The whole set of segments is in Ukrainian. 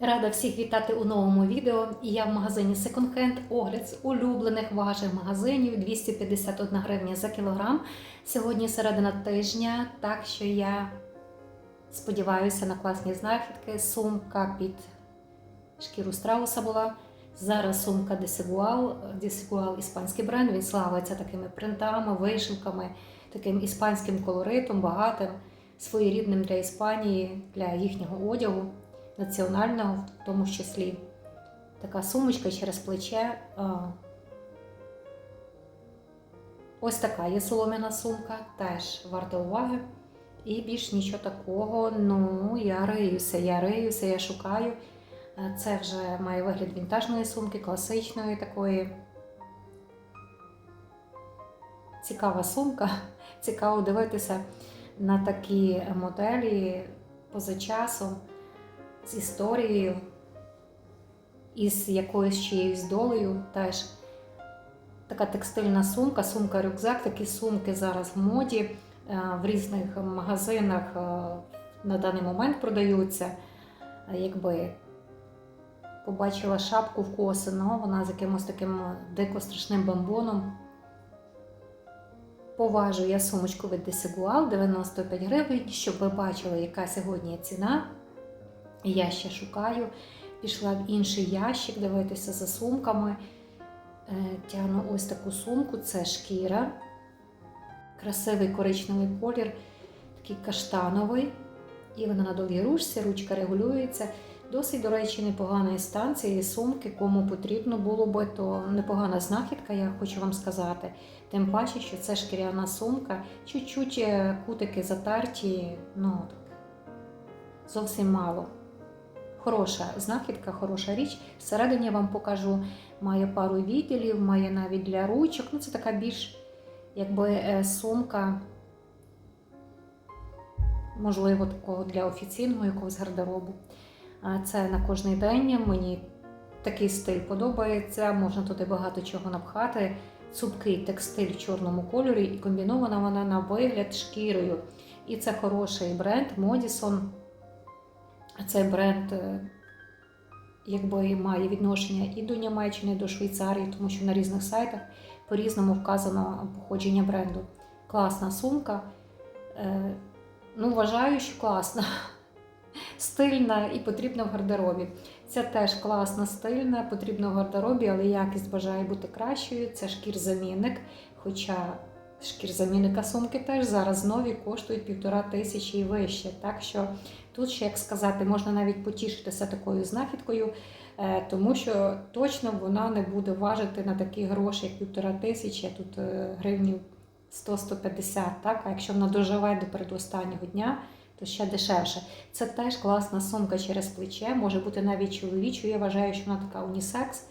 Рада всіх вітати у новому відео. Я в магазині Second Hand огляд з улюблених ваших магазинів 251 гривня за кілограм. Сьогодні середина тижня, так що я сподіваюся на класні знахідки. Сумка під шкіру страуса була. Зараз сумка Desigual. Desigual – іспанський бренд. Він славиться такими принтами, вишивками, таким іспанським колоритом, багатим, своєрідним для Іспанії, для їхнього одягу національного, в тому числі. Така сумочка через плече. Ось така є солом'яна сумка, теж варта уваги. І більш нічого такого. Ну, я риюся, я риюся, я шукаю. Це вже має вигляд вінтажної сумки, класичної такої. Цікава сумка. Цікаво дивитися на такі моделі поза часом з історією і з якоюсь чиєюсь долею теж. Така текстильна сумка, сумка-рюкзак, такі сумки зараз в моді е, в різних магазинах е, на даний момент продаються. Якби побачила шапку в коси, ну, вона з якимось таким дико страшним бомбоном. Поважу я сумочку від Desigual 95 гривень, щоб ви бачили, яка сьогодні ціна. Я ще шукаю. Пішла в інший ящик дивитися за сумками. Е, Тягну ось таку сумку, це шкіра. Красивий коричневий колір, такий каштановий. І вона на довгій ручці, ручка регулюється. Досить, до речі, непоганої стан цієї сумки, кому потрібно було би, то непогана знахідка, я хочу вам сказати. Тим паче, що це шкіряна сумка, чуть-чуть е, кутики затерті, ну так, зовсім мало. Хороша знахідка, хороша річ. Всередині я вам покажу, має пару відділів, має навіть для ручок. Ну, це така більш якби е, сумка, можливо, такого для офіційного якогось гардеробу. Це на кожний день. Мені такий стиль подобається, можна туди багато чого напхати. Цупкий текстиль в чорному кольорі і комбінована вона на вигляд шкірою. І це хороший бренд Modison. Цей бренд е, якби має відношення і до Німеччини, і до Швейцарії, тому що на різних сайтах по-різному вказано походження бренду. Класна сумка. Е, Ну, вважаю, що класна, стильна і потрібна в гардеробі. Ця теж класна, стильна, потрібна в гардеробі, але якість бажає бути кращою. Це шкір-замінник. Хоча шкір-замінника сумки теж зараз нові коштують півтора тисячі і вище. Так що тут ще, як сказати, можна навіть потішитися такою знахідкою, е, тому що точно вона не буде важити на такі гроші, як півтора тисячі, тут е, гривнів 100-150. Так? А якщо вона доживе до передостаннього дня, то ще дешевше. Це теж класна сумка через плече, може бути навіть чоловічою. Я вважаю, що вона така унісекс.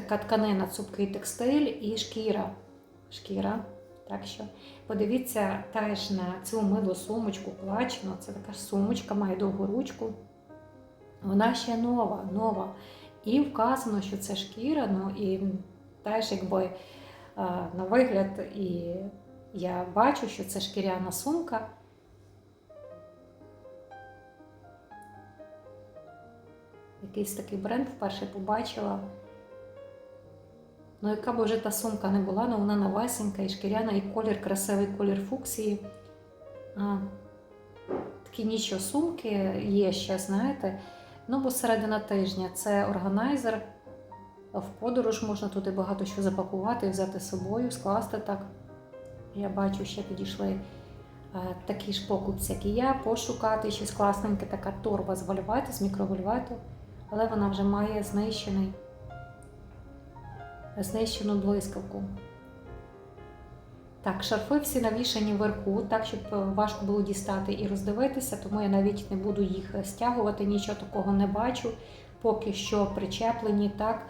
Така тканина, цупкий текстиль і шкіра. Шкіра. Так що подивіться теж на цю милу сумочку плачну. Це така сумочка, має довгу ручку. Вона ще нова, нова. І вказано, що це шкіра, ну і теж якби е, на вигляд, і я бачу, що це шкіряна сумка. Якийсь такий бренд вперше побачила. Ну, яка б вже та сумка не була, але вона новесенька і шкіряна, і колір, красивий колір фуксії. А, Такі нічого сумки є ще, знаєте. Ну, бо середина тижня це органайзер. В подорож можна туди багато що запакувати, взяти з собою, скласти так. Я бачу, ще підійшли е, такі ж покупці, як і я, пошукати щось класненьке, така торба з вольвету, з мікровольвету, але вона вже має знищений знищену блискавку. Так, шарфи всі навішані вверху, так, щоб важко було дістати і роздивитися, тому я навіть не буду їх стягувати, нічого такого не бачу. Поки що причеплені, так,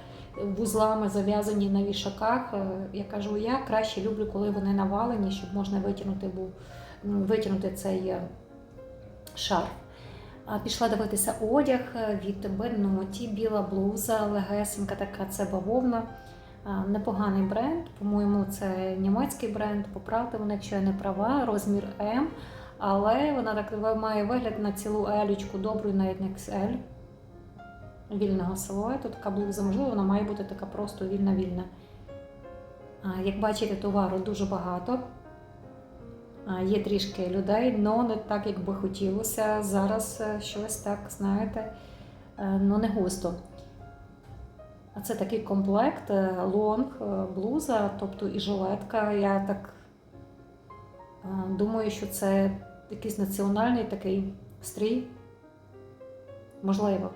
вузлами зав'язані на вішаках. Е, Я кажу, я краще люблю, коли вони навалені, щоб можна витягнути, витягнути цей е, шарф. Пішла дивитися одяг від Беноті, біла блуза, легесенька така, це бавовна. А, Непоганий бренд, по-моєму, це німецький бренд. Поправте мене, якщо я не права, розмір М. але вона так має вигляд на цілу елючку, добру навіть на XL вільного силуету. Така блуза, можливо, вона має бути така просто вільна-вільна. Як бачите, товару дуже багато. Є трішки людей, але не так, як би хотілося. Зараз е, щось так, знаєте, е, ну не густо. Це такий комплект, е, лонг, е, блуза, тобто і жилетка. Я так е, думаю, що це якийсь національний такий стрій. Можливо.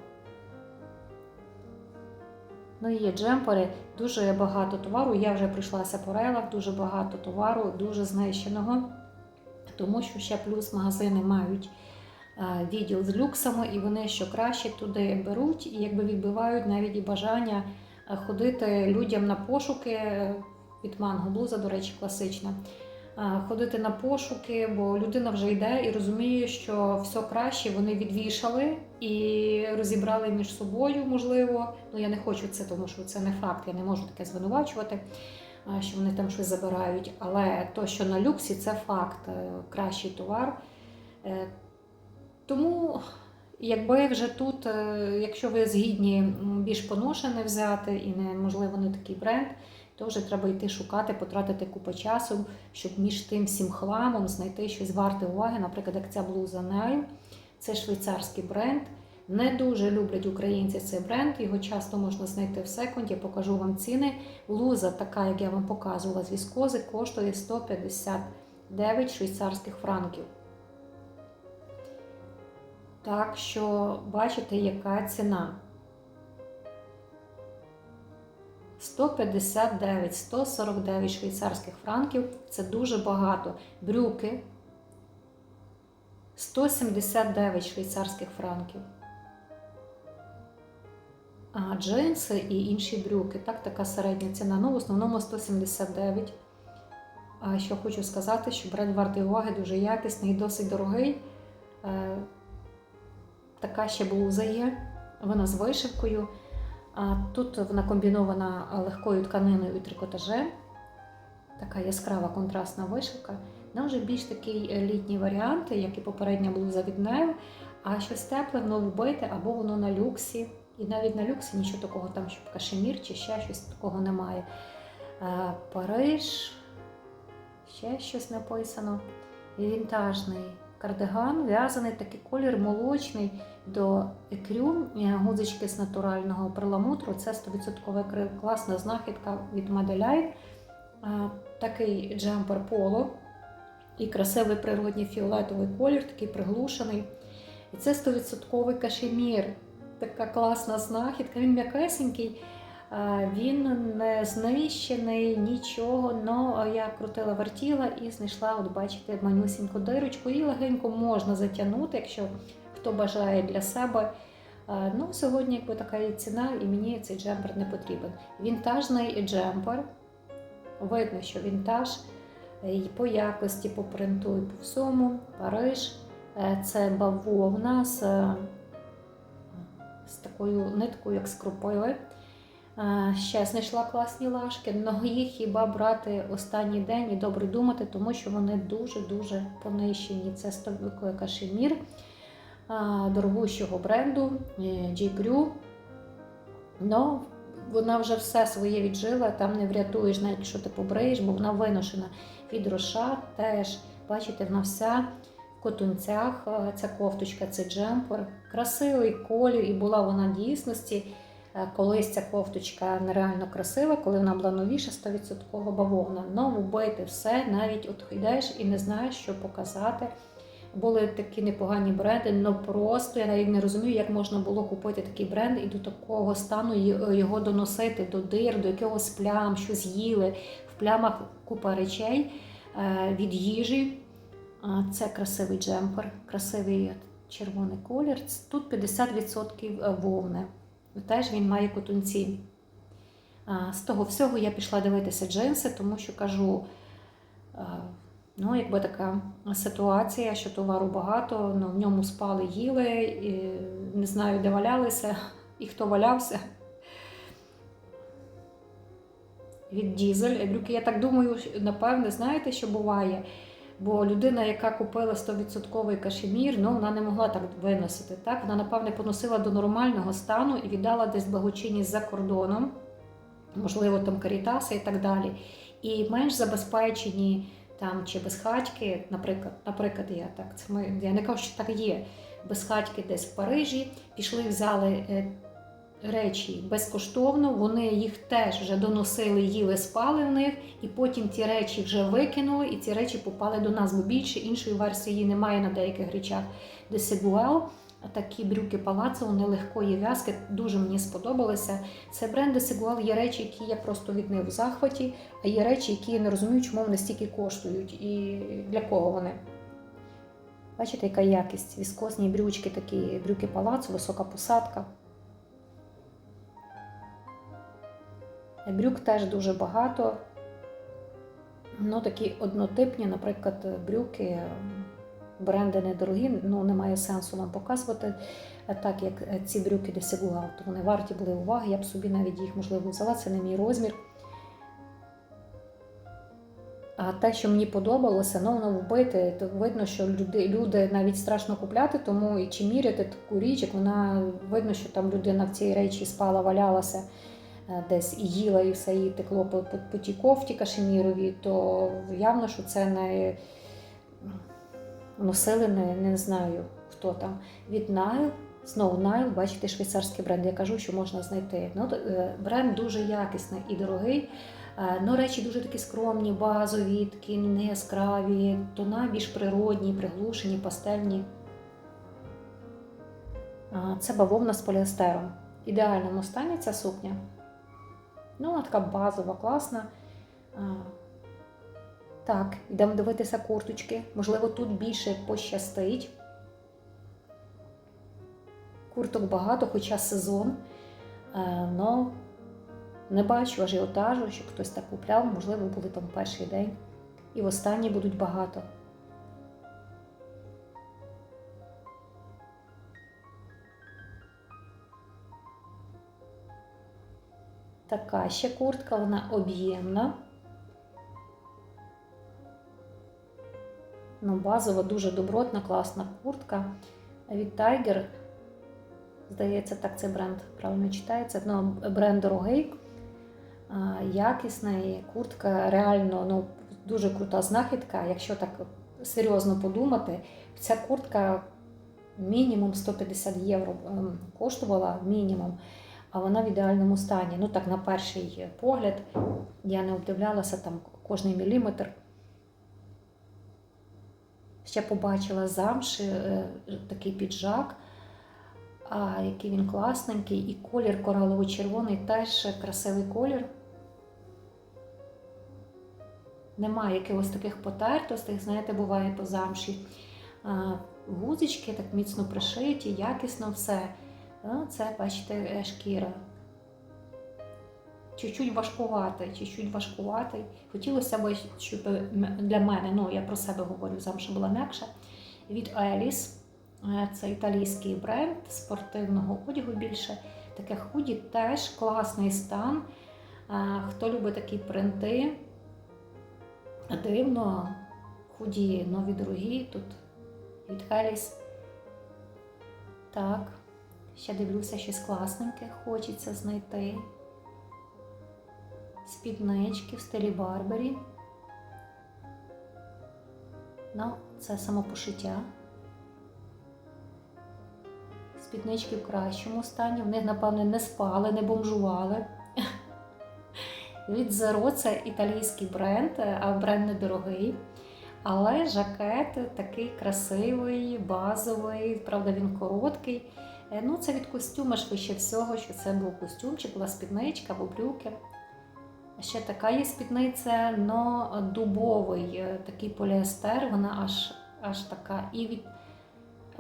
Ну і є джемпери, дуже багато товару. Я вже прийшлася по рейлах, дуже багато товару, дуже знищеного. Тому що ще плюс магазини мають відділ з люксами, і вони що краще туди беруть, і якби відбивають навіть і бажання е, ходити людям на пошуки е, від манго блуза, до речі, класична. е, Ходити на пошуки, бо людина вже йде і розуміє, що все краще вони відвішали і розібрали між собою, можливо. Ну я не хочу це, тому що це не факт, я не можу таке звинувачувати що вони там щось забирають. Але то, що на люксі, це факт, е, кращий товар. Тому, якби вже тут, е, якщо ви згідні більш поношене взяти і не, можливо не такий бренд, то вже треба йти шукати, потратити купу часу, щоб між тим всім хламом знайти щось варте уваги. Наприклад, як ця блуза Nile, це швейцарський бренд. Не дуже люблять українці цей бренд, його часто можна знайти в секунді, я покажу вам ціни. Луза, така, як я вам показувала з віскози, коштує 159 швейцарських франків. Так що бачите, яка ціна. 159, 149 швейцарських франків це дуже багато. Брюки 179 швейцарських франків. А джинси і інші брюки. Так, така середня ціна. Ну, в основному 179. А що хочу сказати, що бренд вартий уваги дуже якісний і досить дорогий. Така ще блуза є. Вона з вишивкою. А тут вона комбінована легкою тканиною і трикотажем. Така яскрава контрастна вишивка. Нам вже більш такий літній варіант, як і попередня блуза від Nile, а щось тепле, воно вбите, або воно на люксі. І навіть на люксі нічого такого там, щоб кашемір чи ще щось такого немає. Е, Париж, ще щось написано. Вінтажний кардиган, в'язаний такий колір молочний до екрю, е, гудзички з натурального перламутру. Це 100% акрил. Класна знахідка від Madeline. Е, Такий джемпер поло і красивий природній фіолетовий колір, такий приглушений. І це 100% кашемір. Така класна знахідка. Він м'якесенький, він не знищений, нічого. Но я крутила вертіла і знайшла, от бачите, манюсіньку дирочку. І легенько можна затягнути, якщо хто бажає для себе. Ну, сьогодні якби така ціна, і мені цей джемпер не потрібен. Вінтажний джемпер. Видно, що вінтаж е, і по якості, по принту і по всьому. Париж. Е, Це бавовна з, е, з такою ниткою, як з. Ще знайшла класні лашки, але їх хіба брати останній день і добре думати, тому що вони дуже-дуже понищені. Це стовбико кашемір дорогущого бренду J. Crew. Но вона вже все своє віджила, там не врятуєш, навіть якщо ти побриєш, бо вона виношена від роша теж. Бачите, вона вся в котунцях. Ця кофточка, це джемпер. Красивий колір, і була вона в дійсності. Е, Колись ця кофточка нереально красива, коли вона була новіша, 100% бавовна. Но вбити все, навіть от йдеш і не знаєш, що показати. Були такі непогані бренди, але просто я навіть не розумію, як можна було купити такий бренд і до такого стану його доносити до дир, до якогось плям, що з'їли. В плямах купа речей е, від їжі. Це красивий джемпер, красивий червоний колір. Тут 50% вовни. Теж він має котунці. З того всього я пішла дивитися джинси, тому що кажу, ну, якби така ситуація, що товару багато, ну, в ньому спали, їли, і не знаю, де валялися і хто валявся. Від дізель. Я так думаю, напевне, знаєте, що буває? Бо людина, яка купила 100% кашемір, ну вона не могла так виносити. Так? Вона, напевне, поносила до нормального стану і віддала десь благочинність за кордоном, можливо, там карітаси і так далі. І менш забезпечені там чи безхатьки, наприклад, наприклад, я так це ми, я не кажу, що так є. Безхатьки десь в Парижі пішли, взяли е, речі безкоштовно. Вони їх теж вже доносили, їли, спали в них, і потім ті речі вже викинули, і ці речі попали до нас. Бо більше іншої версії немає на деяких речах. Десигуел. Такі брюки палацо, вони легкої в'язки, дуже мені сподобалися. Це бренд Desigual є речі, які я просто від них в захваті, а є речі, які я не розумію, чому вони стільки коштують і для кого вони. Бачите, яка якість? Віскозні брючки, такі брюки палацу, висока посадка. Брюк теж дуже багато. Ну, такі однотипні, наприклад, брюки. Бренди недорогі, ну немає сенсу вам показувати, так як ці брюки Desigual, то вони варті були уваги, я б собі навіть їх, можливо, взяла, це не мій розмір. А те, що мені подобалося, ну воно вбите, то видно, що люди, люди навіть страшно купляти, тому і чи міряти таку річ, як вона видно, що там людина в цій речі спала, валялася десь і їла, і все їй текло по, по, по тій кофті кашемірові, то явно, що це не носили, не, не знаю хто там. Від Nile, знову Nile, бачите, швейцарський бренд. Я кажу, що можна знайти. Ну, Бренд дуже якісний і дорогий. Ну, Речі дуже такі скромні, базові, такі не яскраві, тона більш природні, приглушені, пастельні. Це бавовна з поліестером. В ідеальному стані ця сукня. Ну, вона така базова, класна. Так, йдемо дивитися курточки. Можливо, тут більше пощастить. Курток багато, хоча сезон. Но не бачу ажіотажу, щоб хтось так купляв, можливо, були там перший день. І в останній будуть багато. Така ще куртка, вона об'ємна. Ну, базова, дуже добротна, класна куртка. Від Tiger, здається, так цей бренд правильно читається. Ну, бренд дорогий, якісний, куртка реально ну, дуже крута знахідка. Якщо так серйозно подумати, ця куртка мінімум 150 євро ем, коштувала мінімум, а вона в ідеальному стані. Ну так, на перший погляд, я не обдивлялася там кожний міліметр. Ще побачила замши такий піджак, а який він класненький, і колір коралово-червоний теж красивий колір. Немає якихось таких потертостей, знаєте, буває по замші. Гузички так міцно пришиті, якісно все. Це, бачите, шкіра чуть-чуть важкуватий, чуть-чуть важкуватий. Хотілося б, щоб для мене, ну я про себе говорю, замша була м'якша. Від Еліс. Це італійський бренд спортивного одягу більше. Таке худі теж класний стан. Хто любить такі принти, дивно, худі нові дорогі тут від Еліс. Так, ще дивлюся, щось класненьке, хочеться знайти спіднички в стилі Барбарі. Ну, це самопошиття. Спіднички в кращому стані. В них, напевне, не спали, не бомжували. Від Zero це італійський бренд, а бренд недорогий. Але жакет такий красивий, базовий, правда, він короткий. Ну, Це від костюма швидше всього, що це був костюмчик, була спідничка або брюки. Ще така є спідниця, но дубовий е, такий поліестер, вона аж аж така. І від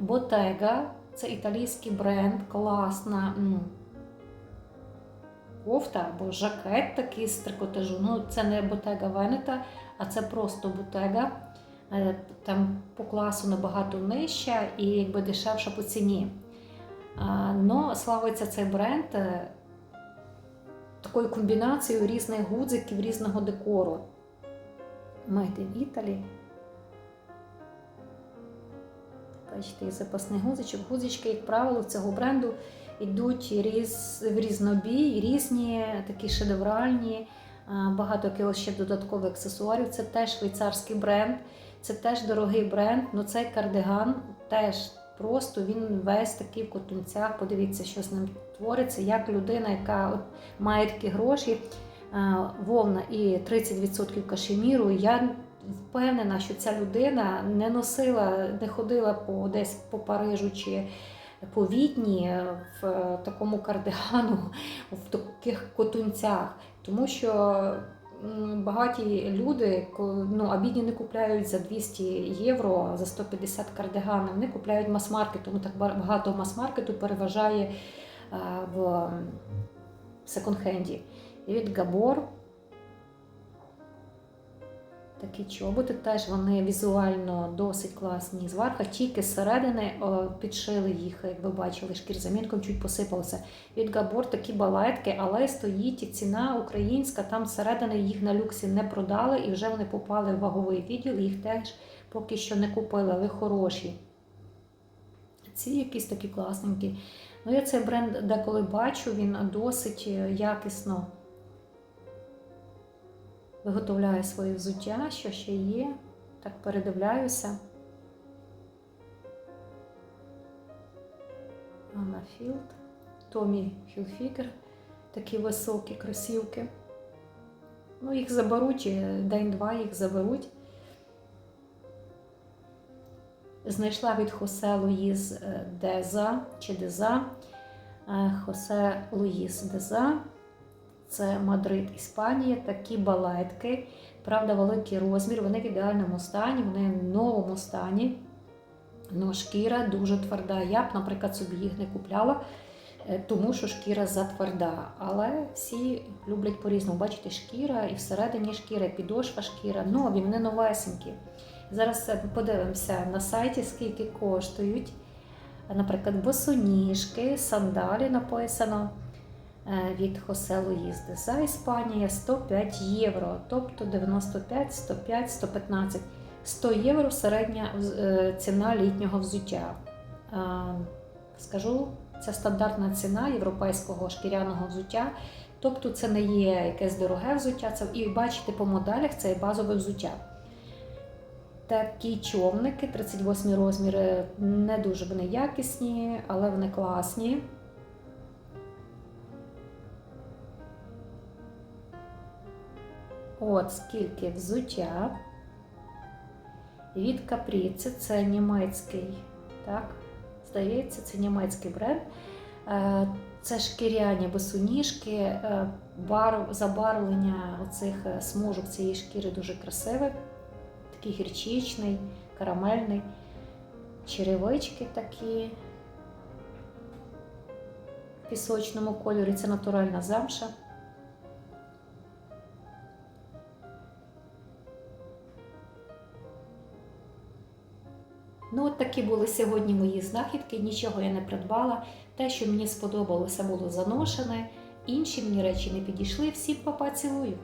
Bottega, це італійський бренд, класна кофта або жакет такий з трикотажу. Ну, Це не Bottega Veneta, а це просто Bottega. Е, там по класу набагато нижча і якби дешевша по ціні. Но славиться цей бренд е, такою комбінацією різних гудзиків, різного декору. Made in Italy. Бачите, і запасний гузичок. Гузички, як правило, цього бренду йдуть різ, в різнобій, різні, такі шедевральні, багато якихось ще додаткових аксесуарів. Це теж швейцарський бренд, це теж дорогий бренд. Ну цей кардиган теж просто він весь такий в котунцях. Подивіться, що з ним твориться, як людина, яка от має такі гроші, а, вовна і 30% кашеміру. Я впевнена, що ця людина не носила, не ходила по десь по Парижу чи по Відні в е, такому кардигану, в таких котунцях, тому що багаті люди, ну, а бідні не купляють за 200 євро, за 150 кардиганів, вони купляють мас-маркет, тому так ба- багато мас-маркету переважає е, в секонд-хенді. І від Габор Такі чоботи теж вони візуально досить класні зварка, тільки зсередини підшили їх, як ви бачили, шкірзамінком чуть посипалося. Від Габор такі балетки, але стоїть і ціна українська, там зсередини їх на люксі не продали і вже вони попали в ваговий відділ, їх теж поки що не купили, але хороші. Ці якісь такі класненькі. Ну, я цей бренд деколи бачу, він досить е, якісно виготовляю своє взуття, що ще є. Так передивляюся. Анна Філд, Томі Хілфікер, такі високі кросівки. Ну, їх заберуть, е, день-два їх заберуть. Знайшла від Хосе Луїз е, Деза чи Деза. Е, Хосе Луїз Деза. Це Мадрид, Іспанія, такі балетки. Правда, великий розмір, вони в ідеальному стані, вони в новому стані. Ну, шкіра дуже тверда. Я б, наприклад, собі їх не купляла, е, тому що шкіра затверда. Але всі люблять по-різному. Бачите, шкіра і всередині шкіра, і підошва шкіра. Нові, вони новесенькі. Зараз подивимося на сайті, скільки коштують. Наприклад, босоніжки, сандалі написано від Хосе Луїз Деза Іспанія 105 євро, тобто 95, 105, 115. 100 євро середня е, ціна літнього взуття. Е, Скажу, це стандартна ціна європейського шкіряного взуття. Тобто це не є якесь дороге взуття, це і бачите по моделях це є базове взуття. Такі човники, 38 розміри, не дуже вони якісні, але вони класні. От скільки взуття. Від Капріці, це німецький, так, здається, це німецький бренд. Е, Це шкіряні босоніжки, е, забарвлення оцих е, смужок цієї шкіри дуже красиве. Такий гірчичний, карамельний, черевички такі в пісочному кольорі, це натуральна замша. От такі були сьогодні мої знахідки, нічого я не придбала. Те, що мені сподобалося, було заношене, інші мені речі не підійшли. Всім папа цілую!